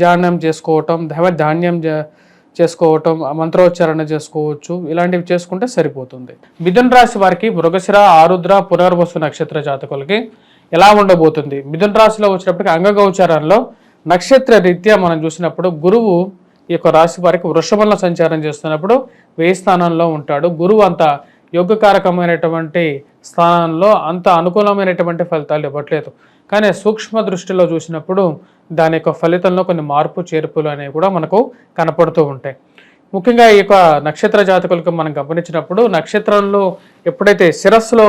ధ్యానం చేసుకోవటం దైవ ధాన్యం చేసుకోవటం మంత్రోచ్చారణ చేసుకోవచ్చు. ఇలాంటివి చేసుకుంటే సరిపోతుంది. మిథున్ రాశి వారికి మృగశిర ఆరుద్ర పునర్వసు నక్షత్ర జాతకులకి ఎలా ఉండబోతుంది? మిథున్ రాశిలో వచ్చినప్పటికీ అంగగోచారంలో నక్షత్ర రీత్యా మనం చూసినప్పుడు గురువు ఈ యొక్క రాశి వారికి వృషభంలో సంచారం చేస్తున్నప్పుడు వేయి స్థానంలో ఉంటాడు. గురువు అంత యోగకారకమైనటువంటి స్థానంలో అంత అనుకూలమైనటువంటి ఫలితాలు ఇవ్వట్లేదు. కానీ సూక్ష్మ దృష్టిలో చూసినప్పుడు దాని యొక్క ఫలితంలో కొన్ని మార్పు చేర్పులు అనేవి కూడా మనకు కనపడుతూ ఉంటాయి. ముఖ్యంగా ఈ యొక్క నక్షత్ర జాతకులకు మనం గమనించినప్పుడు నక్షత్రంలో ఎప్పుడైతే శిరస్సులో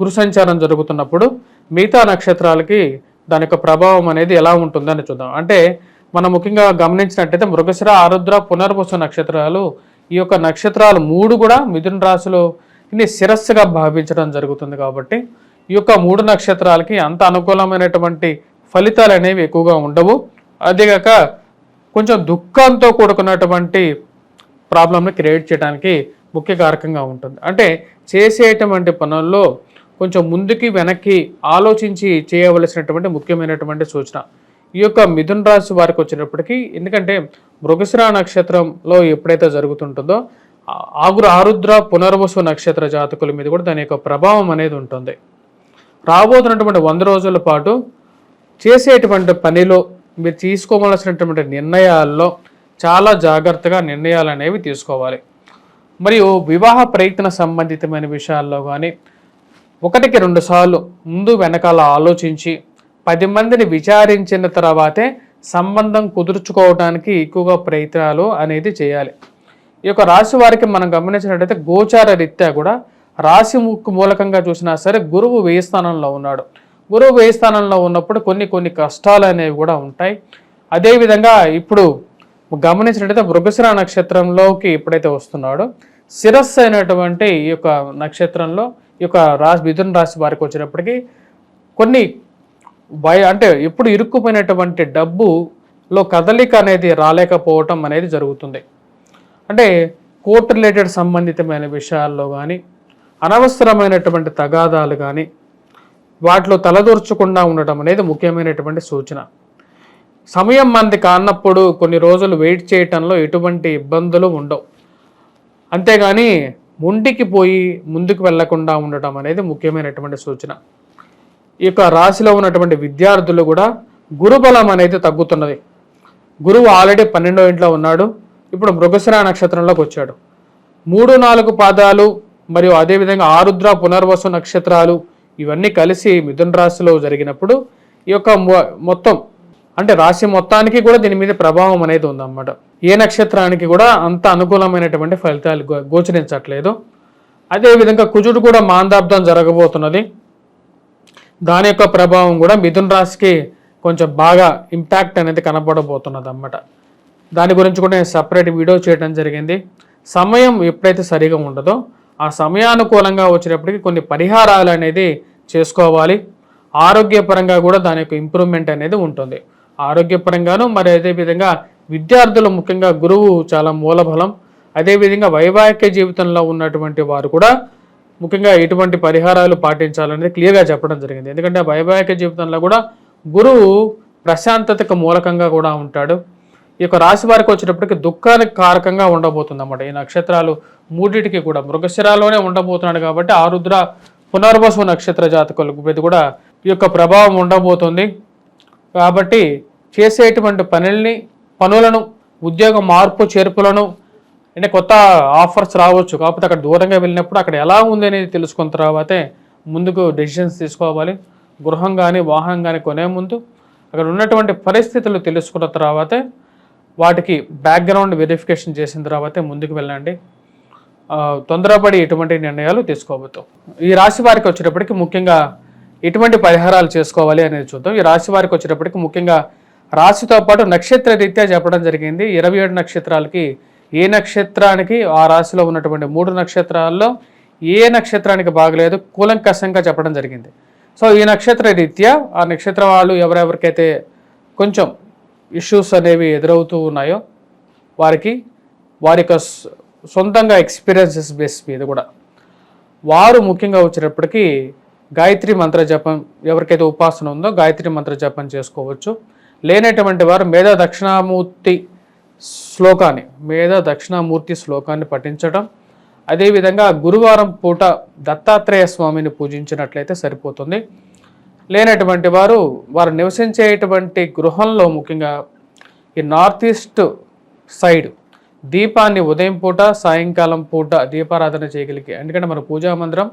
గురు సంచారం జరుగుతున్నప్పుడు మిగతా నక్షత్రాలకి దాని యొక్క ప్రభావం అనేది ఎలా ఉంటుందని చూద్దాం. అంటే మనం ముఖ్యంగా గమనించినట్టయితే మృగశిర ఆరుద్ర పునర్వసు నక్షత్రాలు ఈ యొక్క నక్షత్రాలు మూడు కూడా మిథున రాశిలో ఇన్ని శిరస్సుగా భావించడం జరుగుతుంది కాబట్టి ఈ యొక్క మూడు నక్షత్రాలకి అంత అనుకూలమైనటువంటి ఫలితాలు అనేవి ఎక్కువగా ఉండవు. అదేగాక కొంచెం దుఃఖంతో కూడుకున్నటువంటి ప్రాబ్లంని క్రియేట్ చేయడానికి ముఖ్య కారకంగా ఉంటుంది. అంటే చేసేటువంటి పనుల్లో కొంచెం ముందుకి వెనక్కి ఆలోచించి చేయవలసినటువంటి ముఖ్యమైనటువంటి సూచన. ఈ యొక్క మిథున్ రాశి వారికి వచ్చినప్పటికీ ఎందుకంటే మృగశిర నక్షత్రంలో ఎప్పుడైతే జరుగుతుంటుందో ఆగురు ఆరుద్ర పునర్వసు నక్షత్ర జాతకుల మీద కూడా దాని యొక్క ప్రభావం అనేది ఉంటుంది. రాబోతున్నటువంటి వంద రోజుల పాటు చేసేటువంటి పనిలో మీరు తీసుకోవలసినటువంటి నిర్ణయాల్లో చాలా జాగ్రత్తగా నిర్ణయాలు అనేవి తీసుకోవాలి. మరియు వివాహ ప్రయత్న సంబంధితమైన విషయాల్లో కానీ ఒకటికి రెండు సార్లు ముందు వెనకాల ఆలోచించి పది మందిని విచారించిన తర్వాతే సంబంధం కుదుర్చుకోవడానికి ఎక్కువగా ప్రయత్నాలు అనేది చేయాలి. ఈ యొక్క రాశి వారికి మనం గమనించినట్లయితే గోచార రీత్యా కూడా రాశి మూలకంగా చూసినా సరే గురువు వేయి స్థానంలో ఉన్నాడు. గురువు వేయి స్థానంలో ఉన్నప్పుడు కొన్ని కొన్ని కష్టాలు అనేవి కూడా ఉంటాయి. అదేవిధంగా ఇప్పుడు గమనించినట్టయితే మృగశిర నక్షత్రంలోకి ఎప్పుడైతే వస్తున్నాడో శిరస్సు అయినటువంటి ఈ యొక్క నక్షత్రంలో ఈ యొక్క రాశి మిథున రాశి వారికి వచ్చినప్పటికీ కొన్ని భయ అంటే ఎప్పుడు ఇరుక్కుపోయినటువంటి డబ్బులో కదలిక అనేది రాలేకపోవటం అనేది జరుగుతుంది. అంటే కోర్టు రిలేటెడ్ సంబంధితమైన విషయాల్లో కానీ అనవసరమైనటువంటి తగాదాలు కానీ వాటిలో తలదూర్చకుండా ఉండటం అనేది ముఖ్యమైనటువంటి సూచన. సమయం మంది కానప్పుడు కొన్ని రోజులు వెయిట్ చేయటంలో ఎటువంటి ఇబ్బందులు ఉండవు. అంతేగాని ముంటికి పోయి ముందుకు వెళ్ళకుండా ఉండటం అనేది ముఖ్యమైనటువంటి సూచన. ఈ యొక్క రాశిలో ఉన్నటువంటి విద్యార్థులు కూడా గురుబలం అనేది తగ్గుతున్నది. గురువు ఆల్రెడీ పన్నెండో ఇంట్లో ఉన్నాడు. ఇప్పుడు మృగశిర నక్షత్రంలోకి వచ్చాడు. మూడు నాలుగు పాదాలు మరియు అదేవిధంగా ఆరుద్ర పునర్వసు నక్షత్రాలు ఇవన్నీ కలిసి మిథున రాశిలో జరిగినప్పుడు ఈ యొక్క మొ- మొత్తం అంటే రాశి మొత్తానికి కూడా దీని మీద ప్రభావం అనేది ఉందన్నమాట. ఏ నక్షత్రానికి కూడా అంత అనుకూలమైనటువంటి ఫలితాలు గో- గోచరించట్లేదు. అదేవిధంగా కుజుడు కూడా మాందాబ్దం జరగబోతున్నది. దాని యొక్క ప్రభావం కూడా మిథున రాశికి కొంచెం బాగా ఇంపాక్ట్ అనేది కనబడబోతున్నది అన్నమాట దాని గురించి కూడా నేను సపరేట్ వీడియో చేయడం జరిగింది. సమయం ఎప్పుడైతే సరిగా ఉండదో ఆ సమయానుకూలంగా వచ్చినప్పటికీ కొన్ని పరిహారాలు అనేది చేసుకోవాలి. ఆరోగ్యపరంగా కూడా దాని యొక్క ఇంప్రూవ్మెంట్ అనేది ఉంటుంది. ఆరోగ్యపరంగాను మరి అదేవిధంగా విద్యార్థులు ముఖ్యంగా గురువు చాలా మూలబలం. అదేవిధంగా వైవాహిక జీవితంలో ఉన్నటువంటి వారు కూడా ముఖ్యంగా ఎటువంటి పరిహారాలు పాటించాలనేది క్లియర్గా చెప్పడం జరిగింది. ఎందుకంటే వైవాహిక జీవితంలో కూడా గురువు ప్రశాంతతకు మూలకంగా కూడా ఉంటాడు. ఈ యొక్క రాశి వారికి వచ్చేటప్పటికి దుఃఖానికి కారకంగా ఉండబోతుంది అన్నమాట ఈ నక్షత్రాలు మూడింటికి కూడా మృగశిరాలోనే ఉండబోతున్నాడు కాబట్టి ఆరుద్ర పునర్వసు నక్షత్ర జాతకులకు మీద కూడా ఈ యొక్క ప్రభావం ఉండబోతుంది. కాబట్టి చేసేటువంటి పనుల్ని పనులను ఉద్యోగ మార్పు చేర్పులను అంటే కొత్త ఆఫర్స్ రావచ్చు. కాకపోతే అక్కడ దూరంగా వెళ్ళినప్పుడు అక్కడ ఎలా ఉంది అనేది తెలుసుకున్న తర్వాతే ముందుకు డెసిషన్స్ తీసుకోవాలి. గృహం కానీ వాహనం కానీ కొనే ముందు అక్కడ ఉన్నటువంటి పరిస్థితులు తెలుసుకున్న తర్వాతే వాటికి బ్యాక్గ్రౌండ్ వెరిఫికేషన్ చేసిన తర్వాతే ముందుకు వెళ్ళండి. తొందరపడి ఎటువంటి నిర్ణయాలు తీసుకోవద్దు. ఈ రాశి వారికి వచ్చేటప్పటికి ముఖ్యంగా ఎటువంటి పరిహారాలు చేసుకోవాలి అనేది చూద్దాం. ఈ రాశి వారికి వచ్చేటప్పటికి ముఖ్యంగా రాశితో పాటు నక్షత్ర రీత్యా చెప్పడం జరిగింది. ఇరవై ఏడు నక్షత్రాలకి ఏ నక్షత్రానికి ఆ రాశిలో ఉన్నటువంటి మూడు నక్షత్రాల్లో ఏ నక్షత్రానికి బాగలేదు కూలంకషంగా చెప్పడం జరిగింది. సో ఈ నక్షత్ర రీత్యా ఆ నక్షత్ర వాళ్ళు ఎవరెవరికైతే కొంచెం ఇష్యూస్ అనేవి ఎదురవుతూ ఉన్నాయో వారికి వారి యొక్క సొంతంగా ఎక్స్పీరియన్సెస్ బేస్ మీద కూడా. వారు ముఖ్యంగా వచ్చినప్పటికీ గాయత్రి మంత్ర జపం ఎవరికైతే ఉపాసన ఉందో గాయత్రి మంత్ర జపం చేసుకోవచ్చు. లేనటువంటి వారు మేధా దక్షిణామూర్తి శ్లోకాన్ని మేధ దక్షిణామూర్తి శ్లోకాన్ని పఠించడం అదేవిధంగా గురువారం పూట దత్తాత్రేయ స్వామిని పూజించినట్లయితే సరిపోతుంది. లేనటువంటి వారు వారు నివసించేటువంటి గృహంలో ముఖ్యంగా ఈ నార్త్ ఈస్ట్ సైడ్ దీపాన్ని ఉదయం పూట సాయంకాలం పూట దీపారాధన చేయగలిగే. ఎందుకంటే మన పూజా మందిరం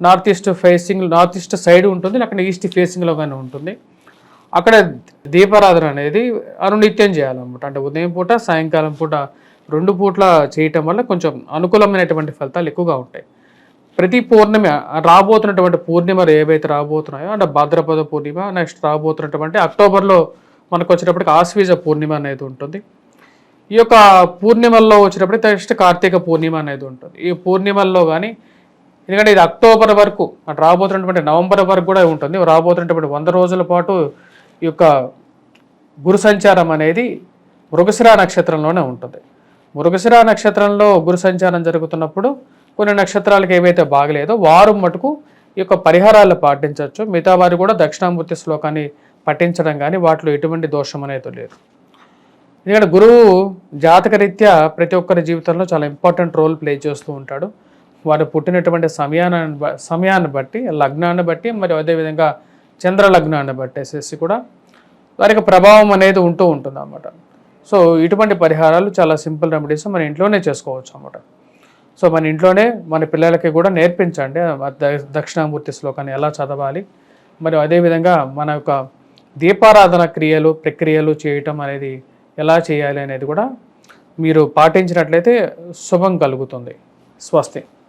north east facing north east side ఉంటుంది అక్కడ ఈస్ట్ ఫేసింగ్లో కానీ ఉంటుంది. అక్కడ దీపారాధన అనేది అనునిత్యం చేయాలన్నమాట. అంటే ఉదయం పూట సాయంకాలం పూట రెండు పూట్ల చేయటం వల్ల కొంచెం అనుకూలమైనటువంటి ఫలితాలు ఎక్కువగా ఉంటాయి. ప్రతి పూర్ణిమ రాబోతున్నటువంటి పూర్ణిమలు ఏవైతే రాబోతున్నాయో అంటే భాద్రపద పూర్ణిమ నెక్స్ట్ రాబోతున్నటువంటి అక్టోబర్లో మనకు వచ్చేటప్పటికి ఆశ్వీజ పూర్ణిమ అనేది ఉంటుంది. ఈ యొక్క పూర్ణిమల్లో వచ్చినప్పుడు నెక్స్ట్ కార్తీక పూర్ణిమ అనేది ఉంటుంది. ఈ పూర్ణిమల్లో కానీ ఎందుకంటే ఇది అక్టోబర్ వరకు అంటే రాబోతున్నటువంటి నవంబర్ వరకు కూడా ఉంటుంది. రాబోతున్నటువంటి వంద రోజుల పాటు ఈ యొక్క గురు సంచారం అనేది మృగశిరా నక్షత్రంలోనే ఉంటుంది. మృగశిరా నక్షత్రంలో గురు సంచారం జరుగుతున్నప్పుడు కొన్ని నక్షత్రాలకు ఏవైతే బాగలేదో వారు మటుకు ఈ యొక్క పరిహారాలు పాటించవచ్చు. మిగతా వారు కూడా దక్షిణామూర్తి శ్లోకాన్ని పఠించడం కానీ వాటిలో ఎటువంటి దోషం అనేది లేదు. ఎందుకంటే గురువు జాతకరీత్యా ప్రతి ఒక్కరి జీవితంలో చాలా ఇంపార్టెంట్ రోల్ ప్లే చేస్తూ ఉంటాడు. వారు పుట్టినటువంటి సమయాన్ని సమయాన్ని బట్టి లగ్నాన్ని బట్టి మరి అదేవిధంగా చంద్ర లగ్నాన్ని బట్టేసేసి కూడా వారికి ప్రభావం అనేది ఉంటూ ఉంటుంది అన్నమాట సో ఇటువంటి పరిహారాలు చాలా సింపుల్ రెమెడీస్ మన ఇంట్లోనే చేసుకోవచ్చు అన్నమాట. సో మన ఇంట్లోనే మన పిల్లలకి కూడా నేర్పించండి. ద- దక్షిణామూర్తి శ్లోకాన్ని ఎలా చదవాలి? మరియు అదేవిధంగా మన యొక్క దీపారాధన క్రియలు ప్రక్రియలు చేయటం అనేది ఎలా చేయాలి అనేది కూడా మీరు పాటించినట్లయితే శుభం కలుగుతుంది. స్వస్తి.